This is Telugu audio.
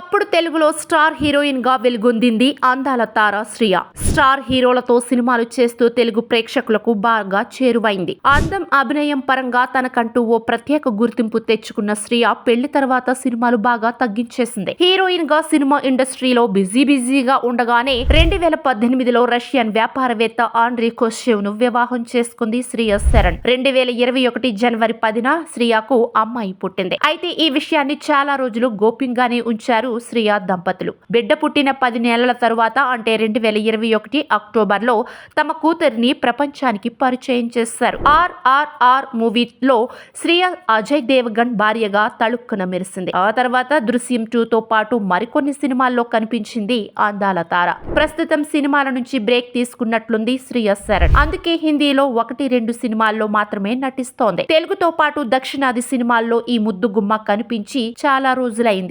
ఒకప్పుడు తెలుగులో స్టార్ హీరోయిన్గా వెలుగొందింది అందాల తార శ్రియ. స్టార్ హీరోలతో సినిమాలు చేస్తూ తెలుగు ప్రేక్షకులకు బాగా చేరువైంది. అందం అభినయం పరంగా తనకంటూ ఓ ప్రత్యేక గుర్తింపు తెచ్చుకున్న శ్రియ పెళ్ళి తర్వాత సినిమాలు బాగా తగ్గించేసింది. హీరోయిన్గా సినిమా ఇండస్ట్రీలో బిజీ బిజీగా ఉండగానే రెండు వేల పద్దెనిమిదిలో రష్యన్ వ్యాపారవేత్త ఆండ్రీ కోషేవ్ను వివాహం చేసుకుంది శ్రియ శరణ్. రెండు వేల ఇరవై ఒకటి జనవరి పదిన శ్రియకు అమ్మాయి పుట్టింది. అయితే ఈ విషయాన్ని చాలా రోజులు గోప్యంగానే ఉంచారు శ్రియ దంపతులు. బిడ్డ పుట్టిన పది నెలల తరువాత అంటే రెండు వేల ఇరవై ఒకటి అక్టోబర్లో తమ కూతురిని ప్రపంచానికి పరిచయం చేశారు. ఆర్ఆర్ఆర్ మూవీలో శ్రీయా అజయ్ దేవగన్ భార్యగా తళుక్కున మెరిసింది. ఆ తర్వాత దృశ్యం టూతో పాటు మరికొన్ని సినిమాల్లో కనిపించింది అందాల తార. ప్రస్తుతం సినిమాల నుంచి బ్రేక్ తీసుకున్నట్లుంది శ్రీయా శరణ్. అందుకే హిందీలో ఒకటి రెండు సినిమాల్లో మాత్రమే నటిస్తోంది. తెలుగుతో పాటు దక్షిణాది సినిమాల్లో ఈ ముద్దు గుమ్మ కనిపించి చాలా రోజులైంది.